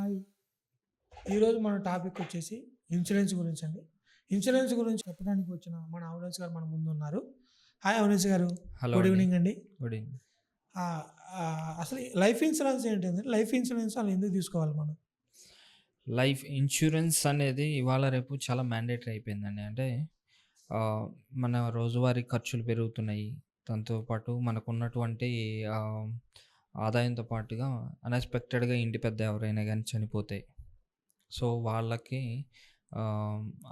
Hi. ఈరోజు మన topic వచ్చేసి ఇన్సూరెన్స్ గురించి అండి ఇన్సూరెన్స్ గురించి చెప్పడానికి వచ్చిన మన అవినాష్ గారు మన ముందు ఉన్నారు. Hi Avinash garu. Hello good. Evening అండి. గుడ్ ఈవినింగ్ అసలు లైఫ్ ఇన్సూరెన్స్ ఏంటంటే లైఫ్ ఇన్సూరెన్స్ అసలు ఎందుకు తీసుకోవాలి మనం? లైఫ్ ఇన్సూరెన్స్ అనేది ఇవాళ రేపు చాలా మ్యాండేటరీ అయిపోయిందండి. అంటే మన రోజువారీ ఖర్చులు పెరుగుతున్నాయి. దాంతో పాటు మనకున్నటువంటి ఆదాయంతో పాటుగా అన్ఎక్స్పెక్టెడ్గా ఇంటి పెద్ద ఎవరైనా కానీ చనిపోతాయి సో వాళ్ళకి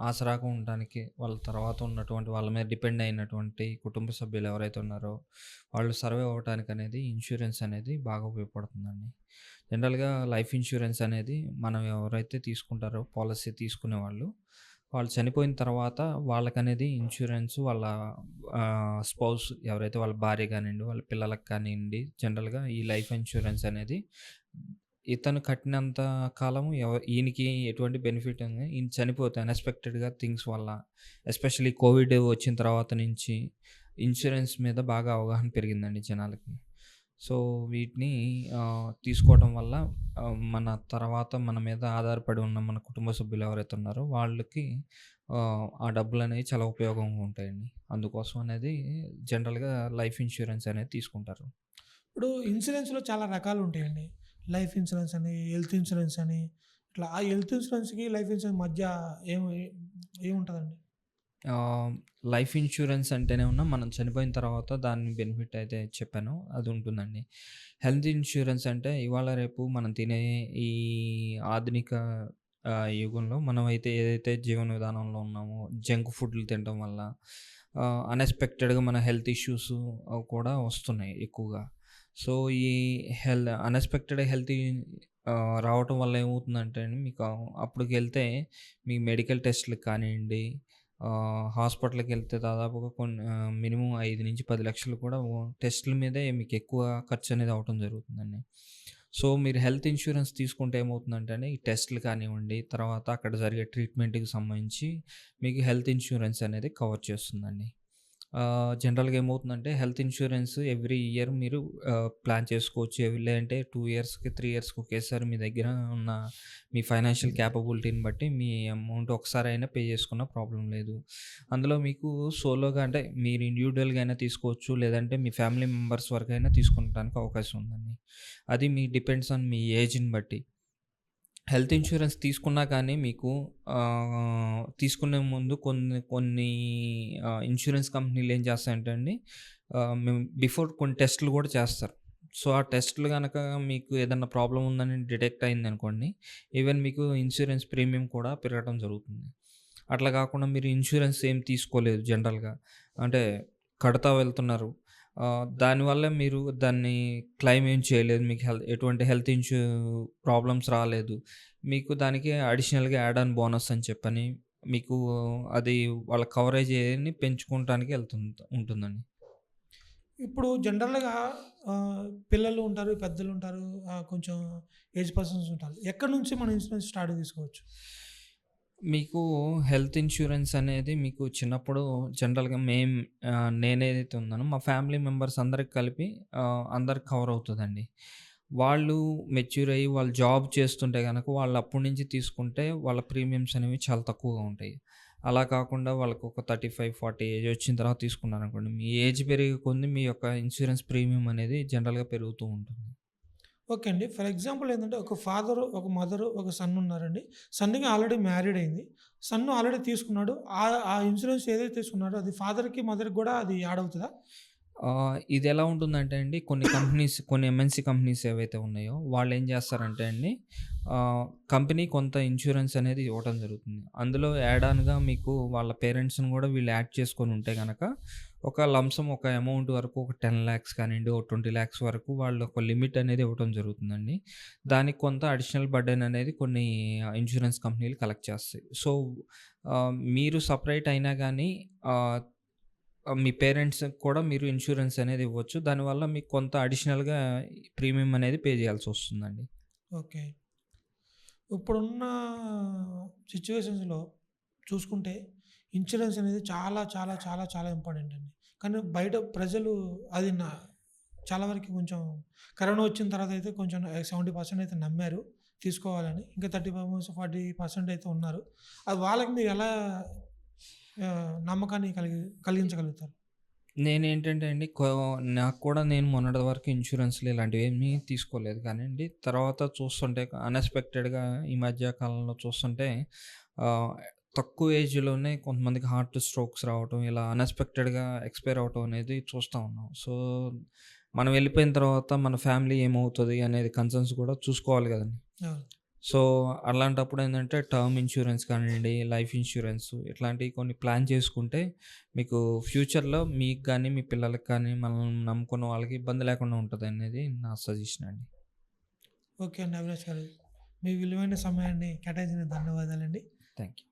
ఆసరాగా ఉండడానికి వాళ్ళ తర్వాత ఉన్నటువంటి వాళ్ళ మీద డిపెండ్ అయినటువంటి కుటుంబ సభ్యులు ఎవరైతే ఉన్నారో వాళ్ళు సర్వే అవ్వడానికి అనేది ఇన్సూరెన్స్ అనేది బాగా ఉపయోగపడుతుందండి. జనరల్గా లైఫ్ ఇన్సూరెన్స్ అనేది మనం ఎవరైతే తీసుకుంటారో పాలసీ తీసుకునే వాళ్ళు వాళ్ళు చనిపోయిన తర్వాత వాళ్ళకనేది ఇన్సూరెన్స్ వాళ్ళ స్పౌస్ ఎవరైతే వాళ్ళ భార్య కానివ్వండి వాళ్ళ పిల్లలకు కానివ్వండి జనరల్గా ఈ లైఫ్ ఇన్సూరెన్స్ అనేది ఇతను కట్టినంత కాలము ఎవ ఈయనకి ఎటువంటి బెనిఫిట్ ఉంది ఈయన చనిపోతే అన్ఎక్స్పెక్టెడ్గా థింగ్స్ వల్ల ఎస్పెషల్లీ కోవిడ్ వచ్చిన తర్వాత నుంచి ఇన్సూరెన్స్ మీద బాగా అవగాహన పెరిగిందండి జనాలకి. సో వీటిని ఆ, తీసుకోవడం వల్ల మన తర్వాత మన మీద ఆధారపడి ఉన్న మన కుటుంబ సభ్యులు ఎవరైతే ఉన్నారో వాళ్ళకి ఆ, ఆ డబ్బులు అనేవి చాలా ఉపయోగంగా ఉంటాయండి. అందుకోసం అనేది జనరల్గా లైఫ్ ఇన్సూరెన్స్ అనేది తీసుకుంటారు. ఇప్పుడు ఇన్సూరెన్స్లో చాలా రకాలు ఉంటాయండి. లైఫ్ ఇన్సూరెన్స్ అని హెల్త్ ఇన్సూరెన్స్ అని ఇట్లా ఆ హెల్త్ ఇన్సూరెన్స్కి లైఫ్ ఇన్సూరెన్స్ మధ్య ఏం ఏముంటుందండి? లైఫ్ ఇన్సూరెన్స్ అంటేనే ఉన్న మనం చనిపోయిన తర్వాత దాని బెనిఫిట్ అయితే చెప్పాను. అది ఉంటుందండి. హెల్త్ ఇన్సూరెన్స్ అంటే ఇవాళ రేపు మనం తినే ఈ ఆధునిక యుగంలో మనం అయితే ఏదైతే జీవన విధానంలో ఉన్నామో జంక్ ఫుడ్లు తినడం వల్ల అన్ఎక్స్పెక్టెడ్గా మన హెల్త్ ఇష్యూస్ కూడా వస్తున్నాయి ఎక్కువగా. సో ఈ హెల్ అన్ఎక్స్పెక్టెడ్ హెల్త్ రావటం వల్ల ఏమవుతుందంటే అండి మీకు అప్పటికి వెళ్తే మీ మెడికల్ టెస్ట్లకు కానివ్వండి హాస్పిటల్కి వెళ్తే దాదాపుగా కొన్ని మినిమం ఐదు నుంచి పది లక్షలు కూడా టెస్టుల మీదే మీకు ఎక్కువ ఖర్చు అనేది అవటం జరుగుతుందండి. సో మీరు హెల్త్ ఇన్సూరెన్స్ తీసుకుంటే ఏమవుతుందంటే ఈ టెస్టులు కానివ్వండి తర్వాత అక్కడ జరిగే ట్రీట్మెంట్కి సంబంధించి మీకు హెల్త్ ఇన్సూరెన్స్ అనేది కవర్ చేస్తుందండి. జనరల్గా ఏమవుతుందంటే హెల్త్ ఇన్సూరెన్స్ ఎవ్రీ ఇయర్ మీరు ప్లాన్ చేసుకోవచ్చు. ఎవ్- లేదంటే టూ ఇయర్స్కి త్రీ ఇయర్స్కి ఒకేసారి మీ దగ్గర ఉన్న మీ ఫైనాన్షియల్ క్యాపబిలిటీని బట్టి మీ అమౌంట్ ఒకసారి అయినా పే చేసుకున్న ప్రాబ్లం లేదు. అందులో మీకు సోలోగా అంటే మీరు ఇండివిజువల్గా అయినా తీసుకోవచ్చు. లేదంటే మీ ఫ్యామిలీ మెంబర్స్ వరకు అయినా తీసుకుంటానికి అవకాశం ఉందండి. అది మీ డిపెండ్స్ ఆన్ మీ ఏజ్ని బట్టి. హెల్త్ ఇన్సూరెన్స్ తీసుకున్నా కానీ మీకు తీసుకునే ముందు కొన్ని కొన్ని ఇన్సూరెన్స్ కంపెనీలు ఏం చేస్తాయంటే అండి మేము బిఫోర్ కొన్ని టెస్టులు కూడా చేస్తారు. సో ఆ టెస్టులు కనుక మీకు ఏదైనా ప్రాబ్లం ఉందని డిటెక్ట్ అయింది అనుకోండి ఈవెన్ మీకు ఇన్సూరెన్స్ ప్రీమియం కూడా పెరగడం జరుగుతుంది. అట్లా కాకుండా మీరు ఇన్సూరెన్స్ ఏం తీసుకోలేదు జనరల్గా. అంటే కడతా వెళ్తున్నారు ఆ, దానివల్ల మీరు దాన్ని క్లెయిమ్ ఏం చేయలేదు మీకు హెల్త్ ఎటువంటి హెల్త్ ఇన్సూ ప్రాబ్లమ్స్ రాలేదు. మీకు దానికి అడిషనల్గా యాడ్ ఆన్ బోనస్ అని చెప్పని మీకు అది వాళ్ళ కవరేజ్ ఏని పెంచుకోవటానికి వెళ్తుంది ఉంటుందండి. ఇప్పుడు జనరల్గా పిల్లలు ఉంటారు పెద్దలు ఉంటారు కొంచెం ఏజ్ పర్సన్స్ ఉంటారు. ఎక్కడి నుంచి మనం ఇన్సూరెన్స్ స్టార్ట్ తీసుకోవచ్చు? మీకు హెల్త్ ఇన్సూరెన్స్ అనేది మీకు చిన్నప్పుడు జనరల్గా మేం ఆ, నేనేదైతే ఉన్నానో మా ఫ్యామిలీ మెంబర్స్ అందరికి కలిపి అందరికి కవర్ అవుతుందండి. వాళ్ళు మెచ్యూర్ అయ్యి వాళ్ళు జాబ్ చేస్తుంటే కనుక వాళ్ళు అప్పటి నుంచి తీసుకుంటే వాళ్ళ ప్రీమియమ్స్ అనేవి చాలా తక్కువగా ఉంటాయి. అలా కాకుండా వాళ్ళకి ఒక థర్టీ ఫైవ్ ఫార్టీ ఏజ్ వచ్చిన తర్వాత తీసుకున్నారు అనుకోండి మీ ఏజ్ పెరిగే కొద్ది మీ యొక్క ఇన్సూరెన్స్ ప్రీమియం అనేది జనరల్గా పెరుగుతూ ఉంటుంది. ఓకే అండి. ఫర్ ఎగ్జాంపుల్ ఏంటంటే ఒక ఫాదరు ఒక మదరు ఒక సన్ ఉన్నారండి. సన్కి ఆల్రెడీ మ్యారీడ్ అయింది. సన్ ఆల్రెడీ తీసుకున్నాడు. ఆ ఆ ఇన్సూరెన్స్ ఏదైతే తీసుకున్నాడో అది ఫాదర్కి మదర్కి కూడా అది యాడ్ అవుతుందా? ఇది ఎలా ఉంటుందంటే అండి కొన్ని కంపెనీస్ కొన్ని ఎంఎన్సీ కంపెనీస్ ఏవైతే ఉన్నాయో వాళ్ళు ఏం చేస్తారంటే అండి కంపెనీ కొంత ఇన్సూరెన్స్ అనేది ఇవ్వడం జరుగుతుంది. అందులో యాడ్ ఆన్గా మీకు వాళ్ళ పేరెంట్స్ని కూడా వీళ్ళు యాడ్ చేసుకొని ఉంటే కనుక ఒక లంసం ఒక అమౌంట్ వరకు ఒక టెన్ ల్యాక్స్ కానివ్వండి ఒక ట్వంటీ ల్యాక్స్ వరకు వాళ్ళు ఒక లిమిట్ అనేది ఇవ్వడం జరుగుతుందండి. దానికి కొంత అడిషనల్ బర్డెన్ అనేది కొన్ని ఇన్సూరెన్స్ కంపెనీలు కలెక్ట్ చేస్తాయి. సో మీరు సపరేట్ అయినా కానీ మీ పేరెంట్స్ కూడా మీరు ఇన్సూరెన్స్ అనేది ఇవ్వచ్చు. దానివల్ల మీకు కొంత అడిషనల్గా ప్రీమియం అనేది పే చేయాల్సి వస్తుందండి. ఓకే. ఇప్పుడున్న సిచ్యువేషన్స్లో చూసుకుంటే ఇన్సూరెన్స్ అనేది చాలా చాలా చాలా చాలా ఇంపార్టెంట్ అండి కానీ బయట ప్రజలు అది నా చాలా వరకు కొంచెం కరోనా వచ్చిన తర్వాత అయితే కొంచెం సెవెంటీ పర్సెంట్ అయితే నమ్మారు తీసుకోవాలని. ఇంకా 35, 40% అయితే ఉన్నారు. అది వాళ్ళకి మీరు ఎలా నమ్మకాన్ని కలిగి కలిగించగలుగుతారు? నేనేంటంటే అండి నాకు కూడా నేను మొన్నటి వరకు ఇన్సూరెన్స్‌లు ఇలాంటివేమీ తీసుకోలేదు కానీ అండి తర్వాత చూస్తుంటే అన్‌ఎక్స్‌పెక్టెడ్‌గా ఈ మధ్య కాలంలో చూస్తుంటే తక్కువ ఏజ్‌లోనే కొంతమందికి హార్ట్ స్ట్రోక్స్ రావటం, ఇలా అన్‌ఎక్స్‌పెక్టెడ్‌గా ఎక్స్‌పైర్ అవ్వటం అనేది చూస్తా ఉన్నాం. సో, మనం వెళ్ళిపోయిన తర్వాత మన ఫ్యామిలీ ఏమవుతది అనేది కన్సర్న్స్ కూడా చూసుకోవాలి! అవును. సో, అలాంటప్పుడు ఏందంటే టర్మ్ ఇన్సూరెన్స్ కానియండి, లైఫ్ ఇన్సూరెన్స్ ఇట్లాంటివి కొన్ని ప్లాన్ చేసుకుంటే మీకు ఫ్యూచర్‌లో మీకు గానీ, మీ పిల్లలకి కానీ, మనల్ని నమ్ముకున్న వాళ్ళకి ఇబ్బంది లేకుండా ఉంటదనేది నా సజెషన్ అండి. ఓకే అండి. అవినాష్ గారు. మీ విలువైన సమయాన్ని కేటాయించినందుకు ధన్యవాదాలండి. Thank you.